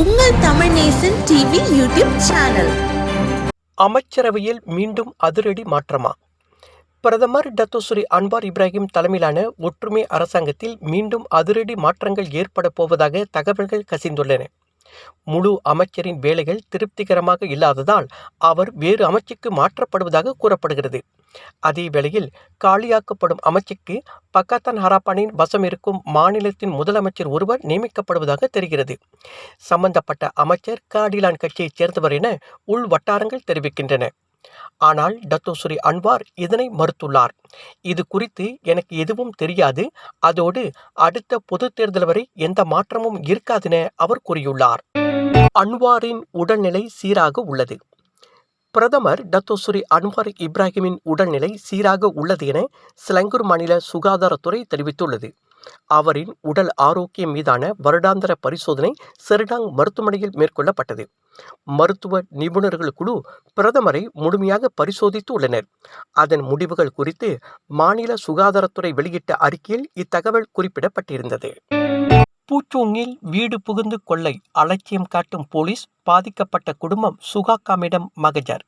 உங்கள் Tamil Nesan TV YouTube channel. அமைச்சரவையில் மீண்டும் அதிரடி மாற்றமா? பிரதமர் டத்தோஸ்ரீ அன்வார் இப்ராஹிம் தலைமையிலான ஒற்றுமை அரசாங்கத்தில் மீண்டும் அதிரடி மாற்றங்கள் ஏற்பட போவதாக தகவல்கள் கசிந்துள்ளன. முழு அமைச்சரின் வேலைகள் திருப்திகரமாக இல்லாததால் அவர் வேறு அமைச்சுக்கு மாற்றப்படுவதாக கூறப்படுகிறது. அதே வேளையில் காலியாக்கப்படும் அமைச்சுக்கு பக்காத்தான் ஹராப்பானின் வசம் இருக்கும் மாநிலத்தின் முதலமைச்சர் ஒருவர் நியமிக்கப்படுவதாக தெரிகிறது. சம்பந்தப்பட்ட அமைச்சர் காடிலான் கட்சியைச் சேர்ந்தவர் என உள் வட்டாரங்கள் தெரிவிக்கின்றன. ஆனால் டத்தோஸ்ரீ அன்வார் இதனை மறுத்துள்ளார். இது குறித்து எனக்கு எதுவும் தெரியாது. அதோடு அடுத்த பொது தேர்தல் வரை எந்த மாற்றமும் இருக்காதென அவர் கூறியுள்ளார். அன்வாரின் உடல்நிலை சீராக உள்ளது. பிரதமர் டத்தோசுரி அன்வார் இப்ராஹிமின் உடல்நிலை சீராக உள்ளது என சிலங்கூர் மாநில சுகாதாரத்துறை தெரிவித்துள்ளது. அவரின் உடல் ஆரோக்கியம் மீதான வருடாந்திர பரிசோதனை செரிடாங் மருத்துவமனையில் மேற்கொள்ளப்பட்டது. மருத்துவ நிபுணர்கள் குழு பிரதமரை முழுமையாக பரிசோதித்து உள்ளனர். அதன் முடிவுகள் குறித்து மாநில சுகாதாரத்துறை வெளியிட்ட அறிக்கையில் இத்தகவல் குறிப்பிடப்பட்டிருந்தது. பூச்சோங்கில் வீடு புகுந்து கொள்ளை அலட்சியம் காட்டும் போலீஸ் பாதிக்கப்பட்ட குடும்பம் சுகாக்காமிடம் மகஜர்.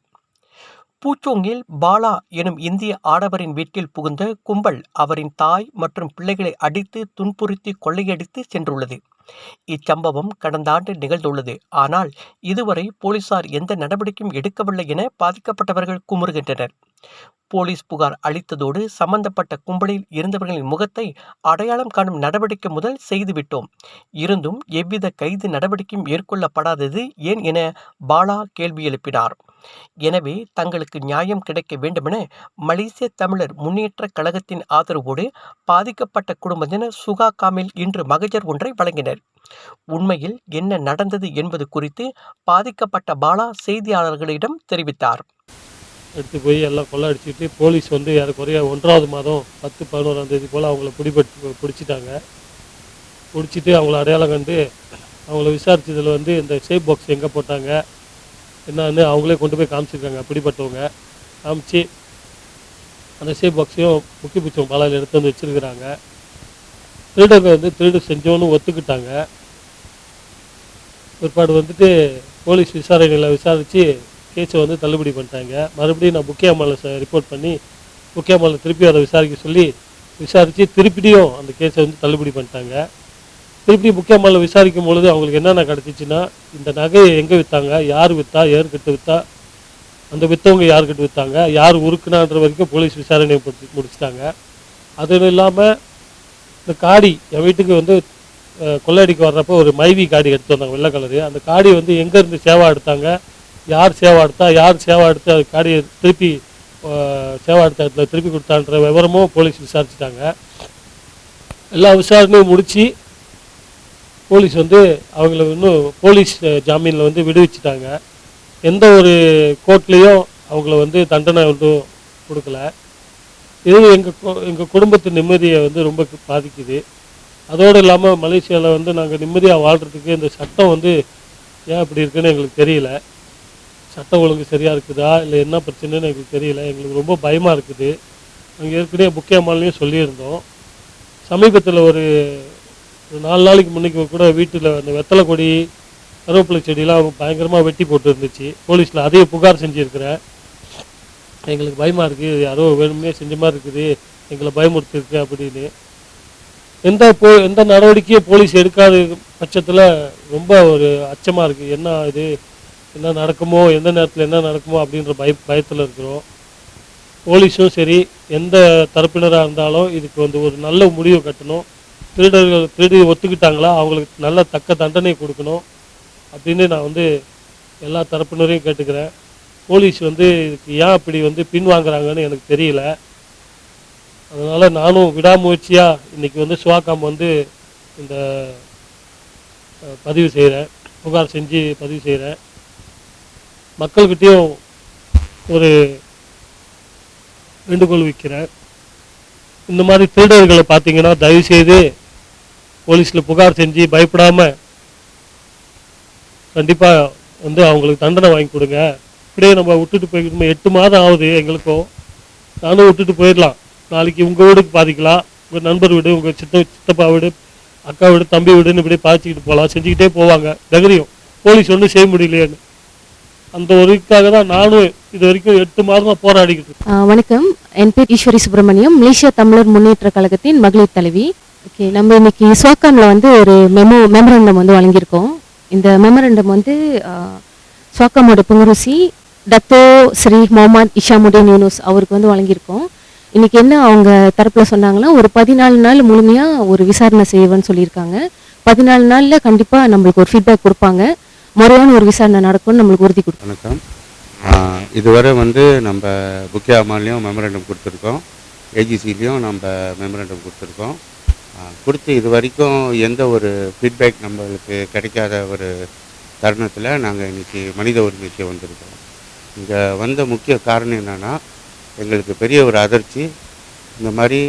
பூச்சோங்கில் பாலா எனும் இந்திய ஆடவரின் வீட்டில் புகுந்த கும்பல் அவரின் தாய் மற்றும் பிள்ளைகளை அடித்து துன்புறுத்தி கொள்ளையடித்து சென்றுள்ளது. இச்சம்பவம் கடந்த ஆண்டு நிகழ்ந்துள்ளது. ஆனால் இதுவரை போலீசார் எந்த நடவடிக்கையும் எடுக்கவில்லை என பாதிக்கப்பட்டவர்கள் குமுறுகின்றனர். போலீஸ் புகார் அளித்ததோடு சம்பந்தப்பட்ட கும்பலில் இருந்தவர்களின் முகத்தை அடையாளம் காணும் நடவடிக்கை முதல் செய்துவிட்டோம். இருந்தும் எவ்வித கைது நடவடிக்கையும் மேற்கொள்ளப்படாதது ஏன் என பாலா கேள்வி எழுப்பினார். எனவே தங்களுக்கு நியாயம் கிடைக்க வேண்டுமென மலேசிய தமிழர் முன்னேற்ற கழகத்தின் ஆதரவோடு பாதிக்கப்பட்ட குடும்பத்தினர் சுகா காமில் இன்று மகஜர் ஒன்றை வழங்கினர். உண்மையில் என்ன நடந்தது என்பது குறித்து பாதிக்கப்பட்ட பாலா செய்தியாளர்களிடம் தெரிவித்தார். எடுத்து போய் எல்லாம் கொள்ள அடிச்சுட்டு போலீஸ் வந்து ஏறக்குறைய ஒன்றாவது மாதம் பத்து பதினோராம் தேதி போல் அவங்கள பிடிபட்டு பிடிச்சிட்டாங்க. பிடிச்சிட்டு அவங்கள அடையாளம் கண்டு அவங்கள விசாரிச்சதில் வந்து இந்த சேஃப் பாக்ஸ் எங்கே போட்டாங்க? என்னன்னு அவங்களே கொண்டு போய் காமிச்சிருக்காங்க பிடிப்பட்டவங்க காமிச்சு அந்த சேஃப் பாக்ஸையும் முக்கி பிடிச்சவங்க பாலாயில் எடுத்து வந்து வச்சுருக்கிறாங்க. திருடங்க வந்து திருடு செஞ்சோன்னு ஒத்துக்கிட்டாங்க. பிற்பாடு வந்துட்டு போலீஸ் விசாரணையில் விசாரித்து கேஸை வந்து தள்ளுபடி பண்ணிட்டாங்க. மறுபடியும் நான் முக்கியமாவில் ரிப்போர்ட் பண்ணி முக்கியமாவில் திருப்பி அதை விசாரிக்க சொல்லி விசாரித்து திருப்பியும் அந்த கேஸை வந்து தள்ளுபடி பண்ணிட்டாங்க. திருப்பி முக்கியமான விசாரிக்கும் பொழுது அவங்களுக்கு என்னென்ன கிடச்சிச்சின்னா இந்த நகையை எங்கே விற்றாங்க யார் விற்றா யார்கிட்ட விற்றா அந்த விற்றவங்க யார்கிட்ட விற்றாங்க யார் உருக்குனான்ற வரைக்கும் போலீஸ் விசாரணை முடிச்சிட்டாங்க. அதுவும் இல்லாமல் இந்த காடி என் வீட்டுக்கு வந்து அஹ், வர்றப்போ ஒரு மைவி காடி எடுத்து வந்தாங்க வெள்ளை கலரு. அந்த காடி வந்து எங்கேருந்து சேவா எடுத்தாங்க? யார் சேவா எடுத்தா? யார் சேவா எடுத்து அது காடியை திருப்பி சேவா எடுத்த இடத்துல திருப்பி கொடுத்தான்ற விவரமும் போலீஸ் விசாரிச்சிட்டாங்க. எல்லா விசாரணையும் முடித்து போலீஸ் வந்து அவங்கள இன்னும் போலீஸ் ஜாமீனில் வந்து விடுவிச்சிட்டாங்க. எந்த ஒரு கோர்ட்லேயும் அவங்கள வந்து தண்டனை ஒன்றும் கொடுக்கல. இது எங்கள் எங்கள் குடும்பத்து நிம்மதியை வந்து ரொம்ப பாதிக்குது. அதோடு இல்லாமல் மலேசியாவில் வந்து நாங்கள் நிம்மதியாக வாழ்கிறதுக்கு இந்த சட்டம் வந்து ஏன் இப்படி இருக்குன்னு எங்களுக்கு தெரியல. சட்டம் ஒழுங்கு சரியாக இருக்குதா? இல்லை என்ன பிரச்சனைன்னு எங்களுக்கு தெரியல. எங்களுக்கு ரொம்ப பயமாக இருக்குது. நாங்கள் ஏற்கனவே முக்கியமாலையும் சொல்லியிருந்தோம். சமீபத்தில் ஒரு ஒரு நாலு நாளைக்கு முன்னைக்கு கூட வீட்டில் அந்த வெத்தலை கொடி கருவேப்பிலை செடியெலாம் பயங்கரமாக வெட்டி போட்டு இருந்துச்சு போலீஸில் அதையும் புகார் செஞ்சுருக்கிறேன் எங்களுக்கு பயமாக இருக்குது யாரோ வேணும்னே செஞ்ச மாதிரி இருக்குது. எங்களை பயமுறுத்திருக்கு அப்படின்னு. எந்த போ எந்த நடவடிக்கையும் போலீஸ் எடுக்காத பட்சத்தில் ரொம்ப ஒரு அச்சமாக இருக்குது என்ன இது? என்ன நடக்குமோ? எந்த நேரத்தில் என்ன நடக்குமோ அப்படின்ற பய பயத்தில் இருக்கிறோம். போலீஸும் சரி எந்த தரப்பினராக இருந்தாலும் இதுக்கு வந்து ஒரு நல்ல முடிவு கட்டணும். திருடர்கள் திருடி ஒத்துக்கிட்டாங்களா? அவங்களுக்கு நல்ல தக்க தண்டனை கொடுக்கணும் அப்படின்னு நான் வந்து எல்லா தரப்பினரையும் கேட்டுக்கிறேன். போலீஸ் வந்து இதுக்கு ஏன் அப்படி வந்து பின்வாங்குறாங்கன்னு எனக்கு தெரியல. அதனால் நானும் விடாமுயற்சியாக இன்றைக்கி வந்து சுவாக்காம் வந்து இந்த பதிவு செய்கிறேன் புகார் செஞ்சு பதிவு செய்கிறேன் மக்கள்கிட்டயும் ஒரு வேண்டுகோள் வைக்கிறேன். இந்த மாதிரி திருடர்களை பார்த்தீங்கன்னா தயவுசெய்து போலீஸில் புகார் செஞ்சு பயப்படாமல் கண்டிப்பாக வந்து அவங்களுக்கு தண்டனை வாங்கி கொடுங்க. இப்படியே நம்ம விட்டுட்டு போய்க்கிட்டோம் எட்டு மாதம் ஆகுது எங்களுக்கும். நானும் விட்டுட்டு போயிடலாம். நாளைக்கு உங்கள் வீடுக்கு பாதிக்கலாம். உங்கள் நண்பர் வீடு உங்கள் சித்த சித்தப்பா வீடு அக்கா வீடு தம்பி வீடுன்னு இப்படியே பாதிச்சுக்கிட்டு போகலாம். செஞ்சுக்கிட்டே போவாங்க. தைரியம். போலீஸ் ஒன்றும் செய்ய முடியலையேன்னு. அந்த ஒரு தான் நானும் இது வரைக்கும் எட்டு மாதமாக போராடிக்கிட்டு வணக்கம். என் பேர் ஈஸ்வரி சுப்பிரமணியம். மலேசியா தமிழர் முன்னேற்ற கழகத்தின் மகளிர் தலைவி. ஓகே நம்ம இன்னைக்கு ஸ்வாக்காமில் வந்து ஒரு மெமோ மெமரண்டம் வந்து வழங்கியிருக்கோம். இந்த மெமரண்டம் வந்து ஆ, ஸ்வாக்காமோட புங்குருசி Dato Sri Mohamed Ishamuddin Yunus அவருக்கு வந்து வழங்கியிருக்கோம். இன்னைக்கு என்ன அவங்க தரப்புல சொன்னாங்கன்னா ஒரு பதினாலு நாள் முழுமையா ஒரு விசாரணை செய்வேன்னு சொல்லியிருக்காங்க. பதினாலு நாள்ல கண்டிப்பா நம்மளுக்கு ஒரு ஃபீட்பேக் கொடுப்பாங்க. முறையான ஒரு விசாரணை நடக்கும்னு நம்மளுக்கு உறுதி கொடுப்பாங்க வணக்கம். இதுவரை வந்து நம்ம புக்கிய அம்மாலையும் மெமரண்டம் கொடுத்துருக்கோம். ஏஜிசிலையும் நம்ம மெமரண்டம் கொடுத்துருக்கோம். கொடுத்து இது வரைக்கும் எந்த ஒரு ஃபீட்பேக் நம்மளுக்கு கிடைக்காத ஒரு தருணத்தில் நாங்கள் இன்றைக்கி மனித உரிமைக்கு வந்திருக்கோம் இங்கே வந்த முக்கிய காரணம் என்னென்னா எங்களுக்கு பெரிய ஒரு அதிர்ச்சி. இந்த மாதிரி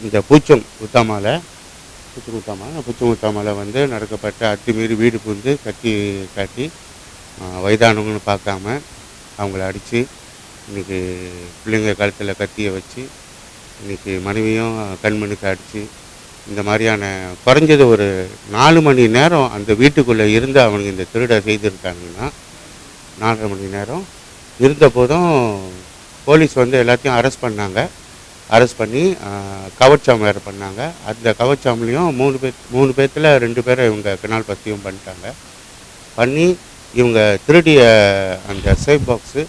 இந்த பூச்சம் உத்தாமால பூச்சம் உத்தாமால பூச்சம் உத்தாமால வந்து நடக்கப்பட்ட அத்துமீறி வீடு புகுந்து கத்தி காட்டி வயதானவங்கன்னு பார்க்காம அவங்கள அடித்து இன்றைக்கி பிள்ளைங்க கழுத்தில் கத்தியை வச்சு இன்றைக்கி மனைவியும் கண்மணுக்கு அடித்து இந்த மாதிரியான குறைஞ்சது ஒரு நாலு மணி நேரம் அந்த வீட்டுக்குள்ளே இருந்து அவனுங்க இந்த திருடை செய்திருக்காங்கன்னா நாலரை மணி நேரம் இருந்த போதும் போலீஸ் வந்து எல்லாத்தையும் அரெஸ்ட் பண்ணாங்க. அரெஸ்ட் பண்ணி கவர்ச்சாம் வேறு பண்ணாங்க. அந்த கவர்ச்சாம்லேயும் மூணு பேர் மூணு பேர்த்தில் ரெண்டு பேரை இவங்க கிணால் பத்தியும் பண்ணிட்டாங்க. பண்ணி இவங்க திருடிய அந்த சேஃப் பாக்ஸு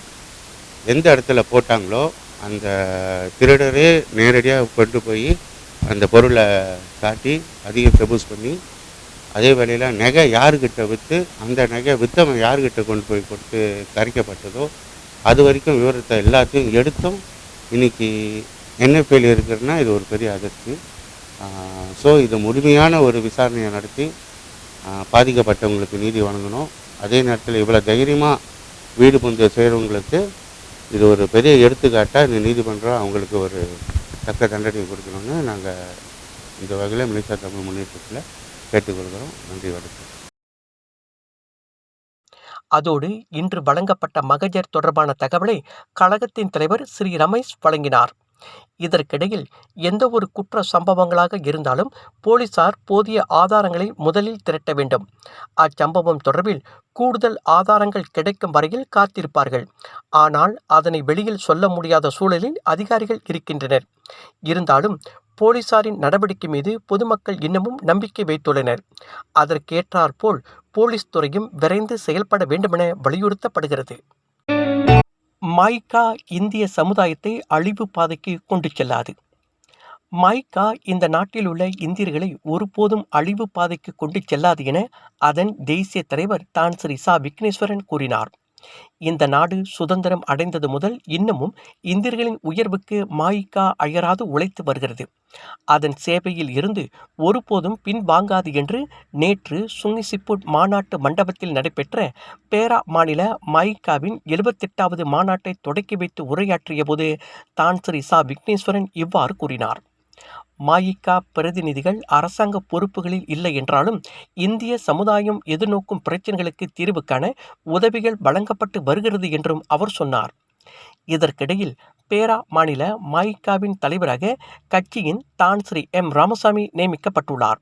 எந்த இடத்துல போட்டாங்களோ அந்த திருடரே நேரடியாக கொண்டு போய் அந்த பொருளை காட்டி அதிகம் ப்ரப்போஸ் பண்ணி அதே வேளையில் நகை யாருக்கிட்ட விற்று அந்த நகை விற்றவன் யாருக்கிட்ட கொண்டு போய் கொடுத்து கரைக்கப்பட்டதோ அது வரைக்கும் விவரத்தை எல்லாத்தையும் எடுத்தும் இன்னைக்கு என்எஃப்ஐயில் இருக்கிறதுனா இது ஒரு பெரிய அதிர்ச்சி. ஸோ இது முழுமையான ஒரு விசாரணையை நடத்தி பாதிக்கப்பட்டவங்களுக்கு நீதி வழங்கணும். அதே நேரத்தில் இவ்வளோ தைரியமாக வீடு புந்து செய்கிறவங்களுக்கு இது ஒரு பெரிய எடுத்துக்காட்டாக இந்த நீதிமன்றம் அவங்களுக்கு ஒரு தக்க தண்டனை கொடுக்கணும்னு நாங்கள் இந்த வகையில் மலேசியா தமிழ் முன்னேற்றத்தில் கேட்டுக்கொள்கிறோம். நன்றி வணக்கம். அதோடு இன்று வழங்கப்பட்ட மகஜர் தொடர்பான தகவலை கழகத்தின் தலைவர் ஸ்ரீ ரமேஷ் வழங்கினார். இதற்கிடையில் எந்த ஒரு குற்ற சம்பவங்களாக இருந்தாலும் போலீசார் போதிய ஆதாரங்களை முதலில் திரட்ட வேண்டும். அச்சம்பவம் தொடர்பில் கூடுதல் ஆதாரங்கள் கிடைக்கும் வரையில் காத்திருப்பார்கள். ஆனால் அதனை வெளியில் சொல்ல முடியாத சூழலில் அதிகாரிகள் இருக்கின்றனர். இருந்தாலும் போலீசாரின் நடவடிக்கை மீது பொதுமக்கள் இன்னமும் நம்பிக்கை வைத்துள்ளனர். அதற்கேற்றாற்போல் போலீஸ் துறையும் விரைந்து செயல்பட வேண்டுமென வலியுறுத்தப்படுகிறது. மைக்கா இந்திய சமுதாயத்தை அழிவு பாதைக்கு கொண்டு செல்லாது. மைக்கா இந்த நாட்டில் உள்ள இந்தியர்களை ஒருபோதும் அழிவு பாதைக்கு கொண்டு செல்லாது என அதன் தேசிய தலைவர் தான் ஸ்ரீ சா விக்னேஸ்வரன் கூறினார். இந்த நாடு சுதந்திரம் அடைந்தது முதல் இன்னமும் இந்தியர்களின் உயர்வுக்கு மாயிக்கா அயராது உழைத்து வருகிறது. அதன் சேவையில் இருந்து ஒருபோதும் பின்வாங்காது என்று நேற்று சுங்கிசிப்புட் மாநாட்டு மண்டபத்தில் நடைபெற்ற பேரா மாநில மாயிக்காவின் எழுபத்தெட்டாவது மாநாட்டை தொடக்கி வைத்து உரையாற்றிய போது தான் ஸ்ரீ சா விக்னேஸ்வரன் இவ்வாறு கூறினார். மாயிக்கா பிரதிநிதிகள் அரசாங்க பொறுப்புகளில் இல்லை என்றாலும் இந்திய சமுதாயம் எதிர்நோக்கும் பிரச்சனைகளுக்கு தீர்வு காண உதவிகள் வழங்கப்பட்டு வருகிறது என்றும் அவர் சொன்னார். இதற்கிடையில் பேரா மாநில மாயிக்காவின் தலைவராக கட்சியின் தான் ஸ்ரீ எம். ராமசாமி நியமிக்கப்பட்டுள்ளார்.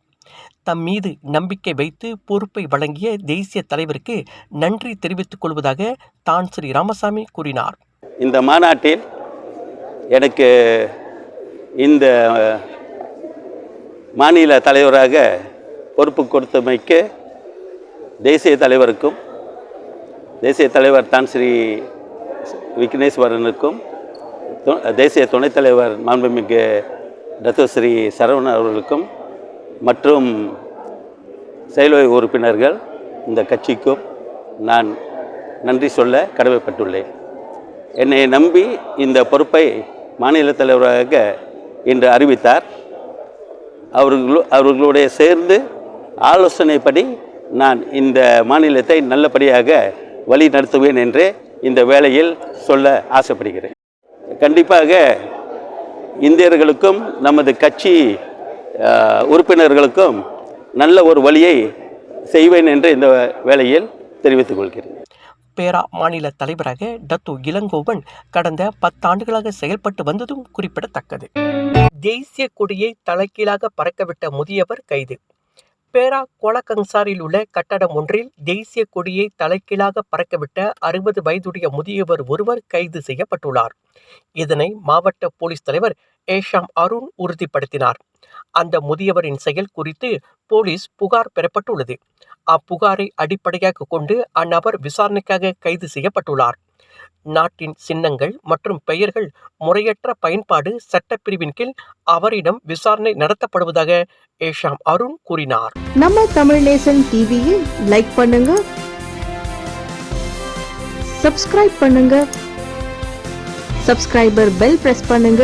தம் மீது நம்பிக்கை வைத்து பொறுப்பை வழங்கிய தேசிய தலைவருக்கு நன்றி தெரிவித்துக் கொள்வதாக தான் ஸ்ரீ ராமசாமி கூறினார். இந்த மாநாட்டில் எனக்கு இந்த மாநில தலைவராக பொறுப்பு கொடுத்தமைக்கு தேசிய தலைவருக்கும் தேசிய தலைவர் தான் ஸ்ரீ விக்னேஸ்வரனுக்கும் தேசிய துணைத் தலைவர் மாண்புமிகு டத்து ஸ்ரீ சரவணன் அவர்களுக்கும் மற்றும் செயலவை உறுப்பினர்கள் இந்த கட்சிக்கும் நான் நன்றி சொல்ல கடமைப்பட்டுள்ளேன். என்னை நம்பி இந்த பொறுப்பை மாநில தலைவராக என்று அறிவித்தார். அவர்களோ அவர்களுடைய சேர்ந்து ஆலோசனைப்படி நான் இந்த மாநிலத்தை நல்லபடியாக வழி நடத்துவேன் என்று இந்த வேளையில் சொல்ல ஆசைப்படுகிறேன். கண்டிப்பாக இந்தியர்களுக்கும் நமது கட்சி உறுப்பினர்களுக்கும் நல்ல ஒரு வழியை செய்வேன் என்று இந்த வேளையில் தெரிவித்துக் கொள்கிறேன். பேரா மாநில தலைவராக டத்து இளங்கோவன் கடந்த பத்தாண்டுகளாக செயல்பட்டு வந்ததும் குறிப்பிடத்தக்கது. தேசிய கொடியை தலைகீழாக பறக்கவிட்ட முதியவர் கைது. பேரா கோலகங்சாரில் உள்ள கட்டடம் ஒன்றில் தேசிய கொடியை தலைகீழாக பறக்கவிட்ட அறுபது வயதுடைய முதியவர் ஒருவர் கைது செய்யப்பட்டுள்ளார். இதனை மாவட்ட போலீஸ் தலைவர் ஏஷாம் அருண் உறுதிப்படுத்தினார். அந்த முதியவரின் செயல் குறித்து போலீஸ் புகார் பெறப்பட்டுள்ளது. அப்புகாரை அடிப்படையாக கொண்டு அந்நபர் விசாரணைக்காக கைது செய்யப்பட்டுள்ளார். நாட்டின் சின்னங்கள் மற்றும் பெயர்கள் முறையற்ற பயன்பாடு சட்டப்பிரிவின் கீழ் அவரிடம் விசாரணை நடத்தப்படுவதாக ஏஷாம் அருண் கூறினார். நம்ம தமிழ் நேசன் டிவியில் லைக் பண்ணுங்க. சப்ஸ்கிரைப் பண்ணுங்க. சப்ஸ்கிரைபர் பெல் பிரஸ் பண்ணுங்க.